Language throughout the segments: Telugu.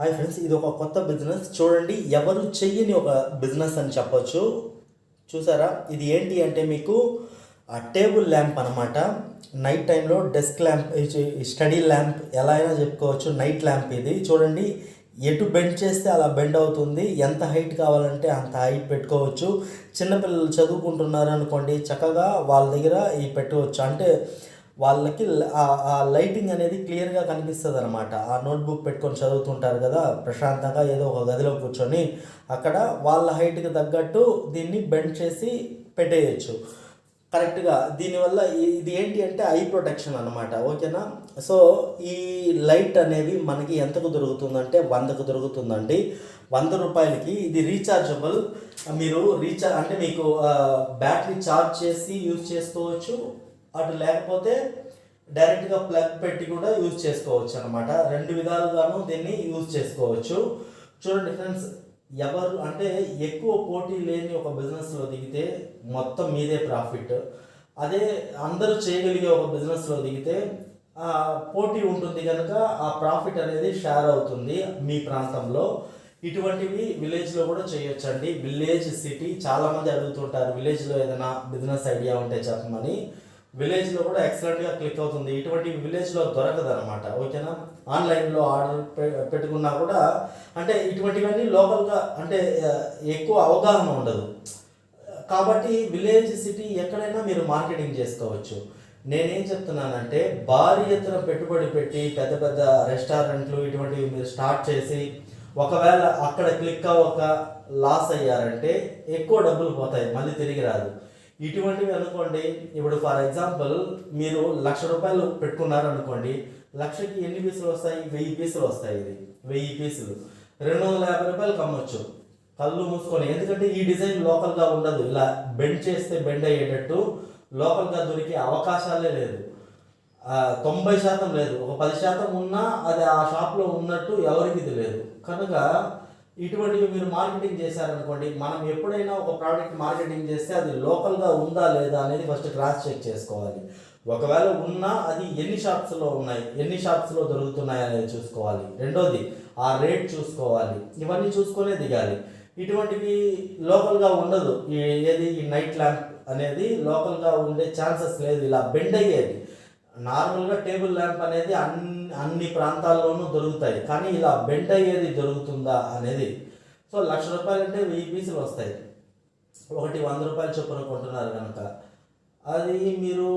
హాయ్ ఫ్రెండ్స్ ఇది ఒక కొత్త బిజినెస్ చూడండి ఎవరు చెయ్యని ఒక బిజినెస్ అని చెప్పొచ్చు. చూసారా? ఇది ఏంటి అంటే మీకు ఆ టేబుల్ ల్యాంప్ అనమాట నైట్ టైంలో డెస్క్ ల్యాంప్ స్టడీ ల్యాంప్ ఎలా అయినా చెప్పుకోవచ్చు. నైట్ ల్యాంప్ ఇది. చూడండి ఎటు బెండ్ చేస్తే అలా బెండ్ అవుతుంది. ఎంత హైట్ కావాలంటే అంత హైట్ పెట్టుకోవచ్చు. చిన్నపిల్లలు చదువుకుంటున్నారు అనుకోండి చక్కగా వాళ్ళ దగ్గర ఈ పెట్టుకోవచ్చు అంటే వాళ్ళకి ఆ- లైటింగ్ అనేది క్లియర్గా కనిపిస్తుంది అనమాట ఆ నోట్బుక్ పెట్టుకొని చదువుతుంటారు కదా ప్రశాంతంగా ఏదో ఒక గదిలో కూర్చొని అక్కడ వాళ్ళ హైట్కి తగ్గట్టు దీన్ని బెండ్ చేసి పెట్టేయచ్చు. కరెక్ట్గా దీనివల్ల ఇది ఏంటి అంటే ఐ ప్రొటెక్షన్ అనమాట ఓకేనా? సో ఈ లైట్ అనేవి మనకి ఎంతకు దొరుకుతుందంటే వందకు దొరుకుతుందండి. వంద రూపాయలకి ఇది రీఛార్జబుల్. మీరు రీఛార్జ్ అంటే మీకు బ్యాటరీ ఛార్జ్ చేసి యూజ్ చేసుకోవచ్చు. అటు లేకపోతే డైరెక్ట్గా ప్లగ్ పెట్టి కూడా యూజ్ చేసుకోవచ్చు అనమాట రెండు విధాలుగాను దీన్ని యూజ్ చేసుకోవచ్చు. చూడండి ఫ్రెండ్స్ ఎవరు అంటే ఎక్కువ పోటీ లేని ఒక బిజినెస్లో దిగితే మొత్తం మీదే ప్రాఫిట్. అదే అందరూ చేయగలిగే ఒక బిజినెస్లో దిగితే ఆ పోటీ ఉంటుంది కనుక ఆ ప్రాఫిట్ అనేది షేర్ అవుతుంది మీ ప్రాంతంలో. ఇటువంటివి విలేజ్లో కూడా చేయొచ్చండి. విలేజ్ సిటీ చాలామంది అడుగుతుంటారు విలేజ్లో ఏదైనా బిజినెస్ ఐడియా ఉంటే చెప్పమని. విలేజ్లో కూడా ఎక్సలెంట్గా క్లిక్ అవుతుంది. ఇటువంటి విలేజ్లో దొరకదు అనమాట ఓకేనా? ఆన్లైన్లో ఆర్డర్ పె- పెట్టుకున్నా కూడా అంటే ఇటువంటివన్నీ లోకల్గా అంటే ఎక్కువ అవగాహన ఉండదు. కాబట్టి విలేజ్ సిటీ ఎక్కడైనా మీరు మార్కెటింగ్ చేసుకోవచ్చు. నేనేం చెప్తున్నానంటే భారీ ఎత్తున పెట్టుబడి పెట్టి పెద్ద పెద్ద రెస్టారెంట్లు ఇటువంటివి మీరు స్టార్ట్ చేసి ఒకవేళ అక్కడ క్లిక్ అవ్వక లాస్ అయ్యారంటే ఎక్కువ డబ్బులు పోతాయి. మళ్ళీ తిరిగి రాదు. ఇటువంటివి అనుకోండి ఇప్పుడు ఫర్ ఎగ్జాంపుల్ మీరు లక్ష రూపాయలు పెట్టుకున్నారు అనుకోండి లక్షకి ఎన్ని పీసులు వస్తాయి? వెయ్యి పీసులు వస్తాయి ఇది. వెయ్యి పీసులు. రెండు వందల యాభై రూపాయలు కమ్మొచ్చు. కళ్ళు మూసుకొని ఎందుకంటే ఈ డిజైన్ లోకల్గా ఉండదు. ఇలా బెండ్ చేస్తే బెండ్ అయ్యేటట్టు లోకల్గా దొరికే అవకాశాలే లేదు. తొంభై శాతం లేదు. ఒక పది శాతం ఉన్నా అది ఆ షాప్లో ఉన్నట్టు ఎవరికి ఇది లేదు. కనుక ఇటువంటివి మీరు మార్కెటింగ్ చేశారనుకోండి మనం ఎప్పుడైనా ఒక ప్రోడక్ట్ మార్కెటింగ్ చేస్తే అది లోకల్గా ఉందా లేదా అనేది ఫస్ట్ క్రాస్ చెక్ చేసుకోవాలి. ఒకవేళ ఉన్నా అది ఎన్ని షాప్స్లో ఉన్నాయి ఎన్ని షాప్స్లో దొరుకుతున్నాయి అనేది చూసుకోవాలి. రెండోది ఆ రేట్ చూసుకోవాలి. ఇవన్నీ చూసుకునే దిగాలి. ఇటువంటివి లోకల్గా ఉండదు. ఏది ఈ నైట్ ల్యాంప్ అనేది లోకల్గా ఉండే ఛాన్సెస్ లేదు. ఇలా బెండ్ అయ్యేది. నార్మల్గా టేబుల్ ల్యాంప్ అనేది అన్ని అన్ని ప్రాంతాల్లోనూ దొరుకుతాయి. కానీ ఇలా బెంట్ అయ్యేది దొరుకుతుందా అనేది సో లక్ష రూపాయలు అంటే వెయ్యి పీసులు వస్తాయి. ఒకటి వంద రూపాయలు చొప్పున కొంటున్నారు కనుక. అది మీరు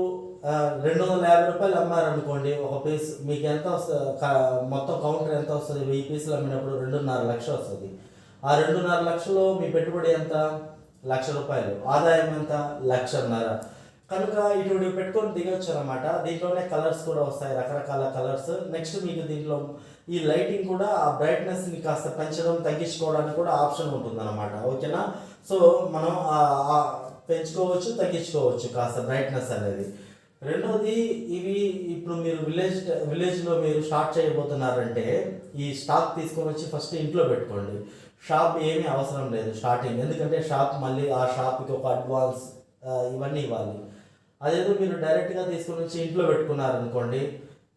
రెండు వందల యాభై రూపాయలు అమ్మారనుకోండి ఒక పీస్ మీకు ఎంత వస్తుంది మొత్తం కౌంటర్ ఎంత వస్తుంది? వెయ్యి పీసులు అమ్మినప్పుడు రెండున్నర లక్షలు వస్తుంది. ఆ రెండున్నర లక్షలు మీ పెట్టుబడి ఎంత? లక్ష రూపాయలు. ఆదాయం ఎంత? లక్షన్నర. కనుక ఇటువంటి పెట్టుకొని దిగొచ్చు అనమాట దీంట్లోనే కలర్స్ కూడా వస్తాయి రకరకాల కలర్స్. నెక్స్ట్ మీకు దీంట్లో ఈ లైటింగ్ కూడా ఆ బ్రైట్నెస్ని కాస్త పెంచడం తగ్గించుకోవడానికి కూడా ఆప్షన్ ఉంటుంది అనమాట ఓకేనా? సో మనం పెంచుకోవచ్చు తగ్గించుకోవచ్చు కాస్త బ్రైట్నెస్ అనేది. రెండోది ఇవి ఇప్పుడు మీరు విలేజ్ విలేజ్లో మీరు స్టార్ట్ చేయబోతున్నారంటే ఈ స్టాక్ తీసుకొని వచ్చి ఫస్ట్ ఇంట్లో పెట్టుకోండి. షాప్ ఏమీ అవసరం లేదు స్టార్టింగ్. ఎందుకంటే షాప్ మళ్ళీ ఆ షాప్కి ఒక అడ్వాన్స్ ఇవన్నీ ఇవ్వాలి. అదేదో మీరు డైరెక్ట్గా తీసుకొని వచ్చి ఇంట్లో పెట్టుకున్నారనుకోండి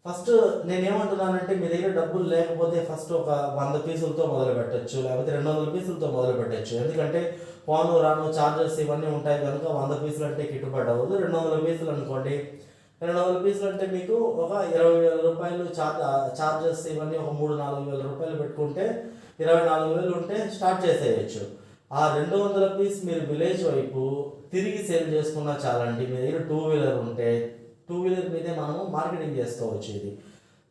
ఫస్ట్ నేనేమంటున్నానంటే మీ దగ్గర డబ్బులు లేకపోతే ఫస్ట్ ఒక వంద పీసులతో మొదలు పెట్టచ్చు లేకపోతే రెండు వందల పీసులతో మొదలు పెట్టచ్చు. ఎందుకంటే ఫోను రాను ఛార్జర్స్ ఇవన్నీ ఉంటాయి కనుక వంద పీసులు అంటే గిట్టుబాటు అవ్వదు. రెండు వందల పీసులు అనుకోండి రెండు వందల పీసులు అంటే మీకు ఒక ఇరవై వేల రూపాయలు చార్జ్ చార్జెస్ ఇవన్నీ ఒక మూడు నాలుగు వేల రూపాయలు పెట్టుకుంటే ఇరవై నాలుగు వేలు ఉంటే స్టార్ట్ చేసేయచ్చు. ఆ రెండు వందల పీస్ మీరు విలేజ్ వైపు తిరిగి సేల్ చేసుకున్నా చాలండి. మీ దగ్గర టూ వీలర్ ఉంటే టూ వీలర్ మీదే మనము మార్కెటింగ్ చేసుకోవచ్చు ఇది.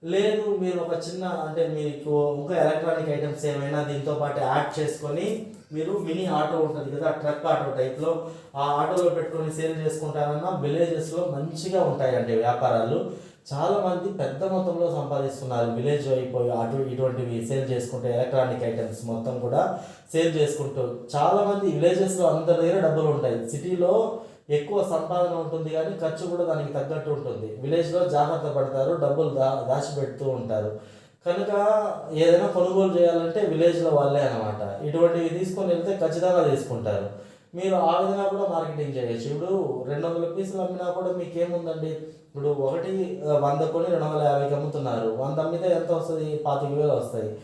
లేదు మీరు ఒక చిన్న అంటే మీకు ఇంకా ఎలక్ట్రానిక్ ఐటమ్స్ ఏమైనా దీంతో పాటు యాడ్ చేసుకొని మీరు మినీ ఆటో ఉంటుంది కదా ట్రక్ ఆటో టైప్లో ఆ ఆటోలో పెట్టుకొని సేల్ చేసుకుంటారన్నా విలేజెస్లో మంచిగా ఉంటాయండి వ్యాపారాలు. చాలామంది పెద్ద మొత్తంలో సంపాదిస్తున్నారు. విలేజ్ అయిపోయి అటు ఇటువంటివి సేల్ చేసుకుంటే ఎలక్ట్రానిక్ ఐటమ్స్ మొత్తం కూడా సేల్ చేసుకుంటూ చాలామంది విలేజెస్లో అందరి దగ్గర డబ్బులు ఉంటాయి. సిటీలో ఎక్కువ సంపాదన ఉంటుంది కానీ ఖర్చు కూడా దానికి తగ్గట్టు ఉంటుంది. విలేజ్లో జాగ్రత్త పడతారు డబ్బులు దా దాచిపెడుతూ ఉంటారు. కనుక ఏదైనా కొనుగోలు చేయాలంటే విలేజ్లో వాళ్ళే అనమాట ఇటువంటివి తీసుకొని వెళ్తే ఖచ్చితంగా తీసుకుంటారు. మీరు ఆ విధంగా కూడా మార్కెటింగ్ చేయొచ్చు. ఇప్పుడు రెండు వందల పీసులు అమ్మినా కూడా మీకు ఏముందండి ఇప్పుడు ఒకటి వంద కొని రెండు వందల యాభైకి అమ్ముతున్నారు. వంద అమ్మితే ఎంత వస్తుంది? పాతిక వేలు వస్తాయి.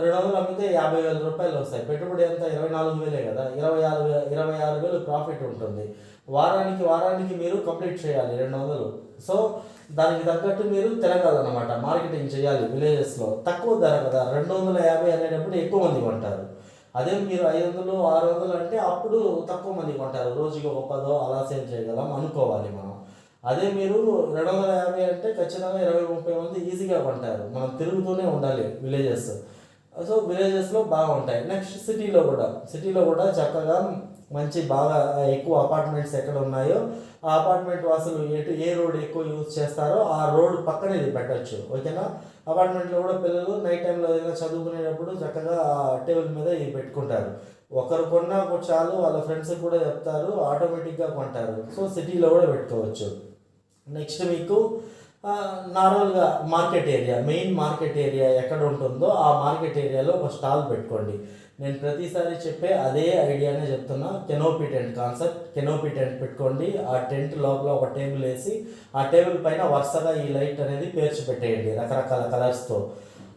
రెండు వందలు అమ్మితే యాభై వేల రూపాయలు వస్తాయి. పెట్టుబడి ఎంత ఇరవై నాలుగు వేలే కదా? ఇరవై ఆరు వేల ఇరవై ఆరు వేలు ప్రాఫిట్ ఉంటుంది. వారానికి వారానికి మీరు కంప్లీట్ చేయాలి రెండు వందలు. సో దానికి తగ్గట్టు మీరు తిరగాలన్నమాట. మార్కెటింగ్ చేయాలి విలేజెస్లో. తక్కువ ధర కదా? రెండు వందల యాభై అనేటప్పుడు ఎక్కువ మంది కొంటారు. అదే మీరు ఐదు వందలు ఆరు వందలు అంటే అప్పుడు తక్కువ మంది కొంటారు. రోజుకి ఒక పదో అలా సేల్ చేయగలం అనుకోవాలి మనం. అదే మీరు రెండు వందల యాభై అంటే ఖచ్చితంగా ఇరవై ముప్పై మంది ఈజీగా కొంటారు. మనం తిరుగుతూనే ఉండాలి విలేజెస్. సో విలేజెస్లో బాగుంటాయి. నెక్స్ట్ సిటీలో కూడా. సిటీలో కూడా చక్కగా మంచి బాగా ఎక్కువ అపార్ట్మెంట్స్ ఎక్కడ ఉన్నాయో ఆ అపార్ట్మెంట్ వాసులు ఎటు ఏ రోడ్ ఎక్కువ యూజ్ చేస్తారో ఆ రోడ్ పక్కన ఇది పెట్టచ్చు. ఓకేనా? అపార్ట్మెంట్లో కూడా పిల్లలు నైట్ టైంలో ఏదైనా చదువుకునేటప్పుడు చక్కగా టేబుల్ మీద ఇవి పెట్టుకుంటారు. ఒకరు కొన్నా చాలు వాళ్ళ ఫ్రెండ్స్కి కూడా చెప్తారు ఆటోమేటిక్గా కొంటారు. సో సిటీలో కూడా పెట్టుకోవచ్చు. నెక్స్ట్ మీకు నార్మల్గా market area main market area ఎక్కడ ఉంటుందో ఆ మార్కెట్ ఏరియాలో ఒక స్టాల్ పెట్టుకోండి. నేను ప్రతిసారి చెప్పే అదే ఐడియానే చెప్తున్నా. Canopy tent concept. Canopy tent పెట్టుకోండి. ఆ టెంట్ లోపల ఒక టేబుల్ వేసి ఆ టేబుల్ పైన వరుసగా ఈ లైట్ అనేది పేర్చి పెట్టేయండి రకరకాల కలర్స్తో.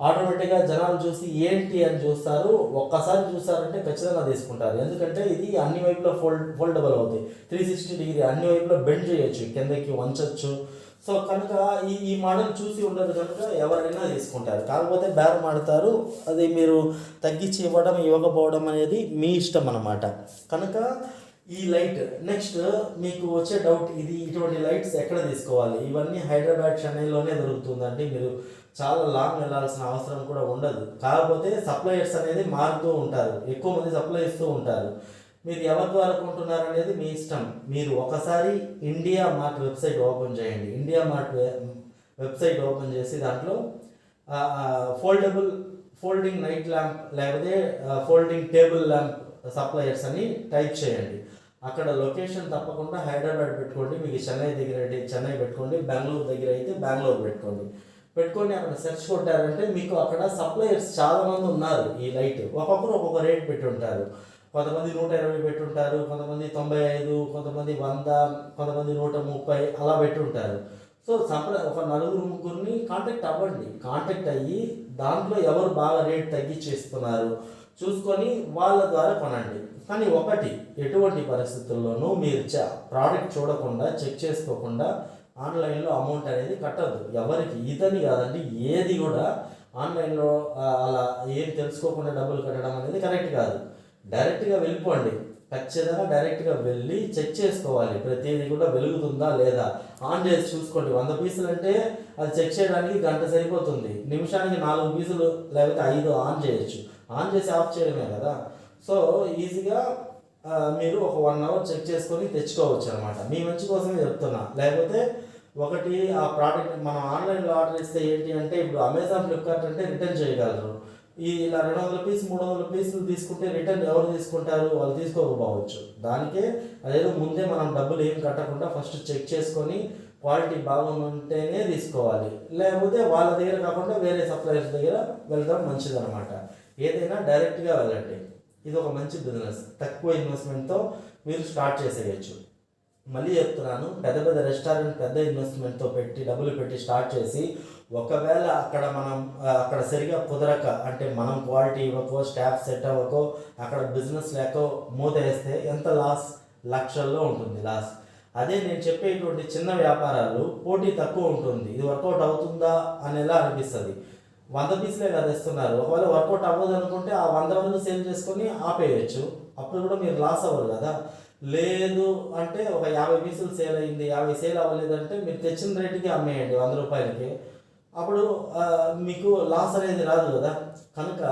ఆటోమేటిక్గా జనాలు చూసి ఏంటి అని చూస్తారు. ఒక్కసారి చూస్తారంటే ఖచ్చితంగా తీసుకుంటారు. ఎందుకంటే ఇది అన్ని వైపులో ఫోల్డ్ ఫోల్డబుల్ అవుతాయి. త్రీ సిక్స్టీ డిగ్రీ అన్ని వైపులో బెండ్ చేయొచ్చు. కిందకి వంచవచ్చు సో కనుక ఈ ఈ మోడల్ చూసి ఉండదు కనుక ఎవరైనా తీసుకుంటారు కాకపోతే బేరం ఆడతారు. అది మీరు తగ్గించి ఇవ్వడం ఇవ్వకపోవడం అనేది మీ ఇష్టం అన్నమాట. కనుక ఈ లైట్ నెక్స్ట్ మీకు వచ్చే డౌట్ ఇది ఇటువంటి లైట్స్ ఎక్కడ తీసుకోవాలి? ఇవన్నీ హైదరాబాద్ చెన్నైలోనే దొరుకుతుందండి. మీరు చాలా లాంగ్ వెళ్ళాల్సిన అవసరం కూడా ఉండదు. కాకపోతే సప్లయర్స్ అనేది మారుతూ ఉంటారు. ఎక్కువ మంది సప్లై ఇస్తూ ఉంటారు. మీరు ఎవరి ద్వారా కొంటున్నారు అనేది మీ ఇష్టం. మీరు ఒకసారి ఇండియా మార్ట్ వెబ్సైట్ ఓపెన్ చేయండి. ఇండియా మార్ట్ వెబ్సైట్ ఓపెన్ చేసి దాంట్లో ఫోల్డబుల్ ఫోల్డింగ్ నైట్ ల్యాంప్ లేకపోతే ఫోల్డింగ్ టేబుల్ ల్యాంప్ సప్లయర్స్ అని టైప్ చేయండి. అక్కడ లొకేషన్ తప్పకుండా హైదరాబాద్ పెట్టుకోండి. మీకు చెన్నై దగ్గర అయితే చెన్నై పెట్టుకోండి. బెంగళూరు దగ్గర అయితే బెంగళూరు పెట్టుకోండి. పెట్టుకొని అక్కడ సెర్చ్ కొట్టారంటే మీకు అక్కడ సప్లయర్స్ చాలామంది ఉన్నారు ఈ లైట్ ఒక్కొక్కరు ఒక్కొక్క రేట్ పెట్టి ఉంటారు. కొంతమంది నూట ఇరవై పెట్టుంటారు కొంతమంది తొంభై ఐదు కొంతమంది వంద కొంతమంది నూట ముప్పై అలా పెట్టుంటారు. సో సంప్ర ఒక నలుగురు ముగ్గురిని కాంటాక్ట్ అవ్వండి. కాంటాక్ట్ అయ్యి దాంట్లో ఎవరు బాగా రేట్ తగ్గించేస్తున్నారు చూసుకొని వాళ్ళ ద్వారా కొనండి. కానీ ఒకటి ఎటువంటి పరిస్థితుల్లోనూ మీరు చ ప్రోడక్ట్ చూడకుండా చెక్ చేసుకోకుండా ఆన్లైన్లో అమౌంట్ అనేది కట్టద్దు. ఎవరికి ఇతని కాదండి ఏది కూడా ఆన్లైన్లో అలా ఏం తెలుసుకోకుండా డబ్బులు కట్టడం అనేది కరెక్ట్ కాదు. డైరెక్ట్గా వెళ్ళిపోండి. ఖచ్చితంగా డైరెక్ట్గా వెళ్ళి చెక్ చేసుకోవాలి. ప్రతిదీ కూడా వెలుగుతుందా లేదా? ఆన్ చేసి చూసుకోండి. వంద పీసులు అంటే అది చెక్ చేయడానికి గంట సరిపోతుంది. నిమిషానికి నాలుగు పీసులు లేకపోతే ఐదు ఆన్ చేయొచ్చు. ఆన్ చేసి ఆఫ్ చేయడమే కదా? సో ఈజీగా మీరు ఒక వన్ అవర్ చెక్ చేసుకొని తెచ్చుకోవచ్చు అనమాట మీ మంచి కోసమే చెప్తున్నా. లేకపోతే ఒకటి ఆ ప్రోడక్ట్ మనం ఆన్లైన్లో ఆర్డర్ ఇస్తే ఏంటి అంటే ఇప్పుడు అమెజాన్ ఫ్లిప్కార్ట్ అంటే రిటర్న్ చేయగలరు. ఈ ఇలా రెండు వందల పీస్ మూడు వందల పీసులు తీసుకుంటే రిటర్న్ ఎవరు తీసుకుంటారు? వాళ్ళు తీసుకోకపోవచ్చు. దానికే అదేదో ముందే మనం డబ్బులు ఏం కట్టకుండా ఫస్ట్ చెక్ చేసుకొని క్వాలిటీ బాగుంటేనే తీసుకోవాలి. లేకపోతే వాళ్ళ దగ్గర కాకుండా వేరే సప్లయర్స్ దగ్గర వెళ్ళడం మంచిదన్నమాట. ఏదైనా డైరెక్ట్గా వెళ్ళండి. ఇది ఒక మంచి బిజినెస్ తక్కువ ఇన్వెస్ట్మెంట్తో మీరు స్టార్ట్ చేసేయచ్చు. మళ్ళీ చెప్తున్నాను పెద్ద పెద్ద రెస్టారెంట్ పెద్ద ఇన్వెస్ట్మెంట్తో పెట్టి డబ్బులు పెట్టి స్టార్ట్ చేసి ఒకవేళ అక్కడ మనం అక్కడ సరిగా కుదరక అంటే మనం క్వాలిటీ ఇవ్వకో స్టాఫ్ సెట్ అవ్వకో అక్కడ బిజినెస్ లేకో మూత వేస్తే ఎంత లాస్ లక్షల్లో ఉంటుంది లాస్ అదే నేను చెప్పేటువంటి చిన్న వ్యాపారాలు పోటీ తక్కువ ఉంటుంది. ఇది వర్కౌట్ అవుతుందా అనేలా అనిపిస్తుంది. వంద పీసులే కదా ఇస్తున్నారు. ఒకవేళ వర్కౌట్ అవ్వదు అనుకుంటే ఆ వంద మంది సేల్ చేసుకొని ఆపేయచ్చు. అప్పుడు కూడా మీరు లాస్ అవ్వరు కదా. లేదు అంటే ఒక యాభై పీసులు సేల్ అయింది. యాభై సేల్ అవ్వలేదంటే మీరు తెచ్చిన రేటుకి అమ్మేయండి వంద రూపాయలకి. అప్పుడు మీకు లాస్ అనేది రాదు కదా. కనుక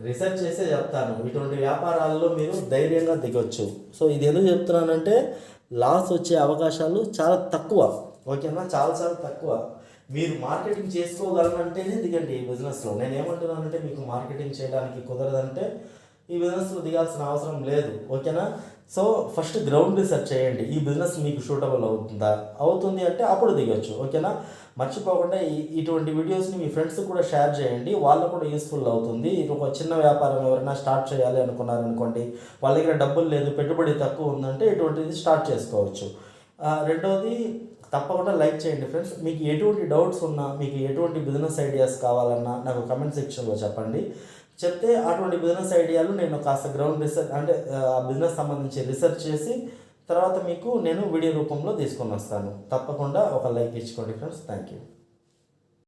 రీసెర్చ్ చేసే చెప్తాను. ఇటువంటి వ్యాపారాల్లో మీరు ధైర్యంగా దిగొచ్చు. సో ఇది ఎందుకు చెప్తున్నానంటే లాస్ వచ్చే అవకాశాలు చాలా తక్కువ. ఓకేనా? చాలా చాలా తక్కువ. మీరు మార్కెటింగ్ చేసుకోగలనంటేనే దిగండి ఈ బిజినెస్లో. నేను ఏమంటున్నానంటే మీకు మార్కెటింగ్ చేయడానికి కుదరదంటే ఈ బిజినెస్లో దిగాల్సిన అవసరం లేదు ఓకేనా? సో ఫస్ట్ గ్రౌండ్ రీసెర్చ్ చేయండి. ఈ బిజినెస్ మీకు సూటబుల్ అవుతుందా? అవుతుంది అంటే అప్పుడు దిగొచ్చు ఓకేనా? మర్చిపోకుండా ఇటువంటి వీడియోస్ని మీ ఫ్రెండ్స్ కూడా షేర్ చేయండి. వాళ్ళకు కూడా యూస్ఫుల్ అవుతుంది. ఒక చిన్న వ్యాపారం ఎవరైనా స్టార్ట్ చేయాలి అనుకున్నారనుకోండి వాళ్ళ దగ్గర డబ్బులు లేదు పెట్టుబడి తక్కువ ఉందంటే ఇటువంటిది స్టార్ట్ చేసుకోవచ్చు. రెండవది తప్పకుండా లైక్ చేయండి ఫ్రెండ్స్ మీకు ఎటువంటి డౌట్స్ ఉన్నా మీకు ఎటువంటి బిజినెస్ ఐడియాస్ కావాలన్నా నాకు కమెంట్ సెక్షన్లో చెప్పండి. చెప్తే అటువంటి బిజినెస్ ఐడియాలు నేను కాస్త గ్రౌండ్ రీసెర్చ్ అంటే ఆ బిజినెస్ సంబంధించి రీసెర్చ్ చేసి తర్వాత మీకు నేను వీడియో రూపంలో తీసుకొని వస్తాను. తప్పకుండా ఒక లైక్ ఇచ్చుకోండి ఫ్రెండ్స్ థ్యాంక్ యూ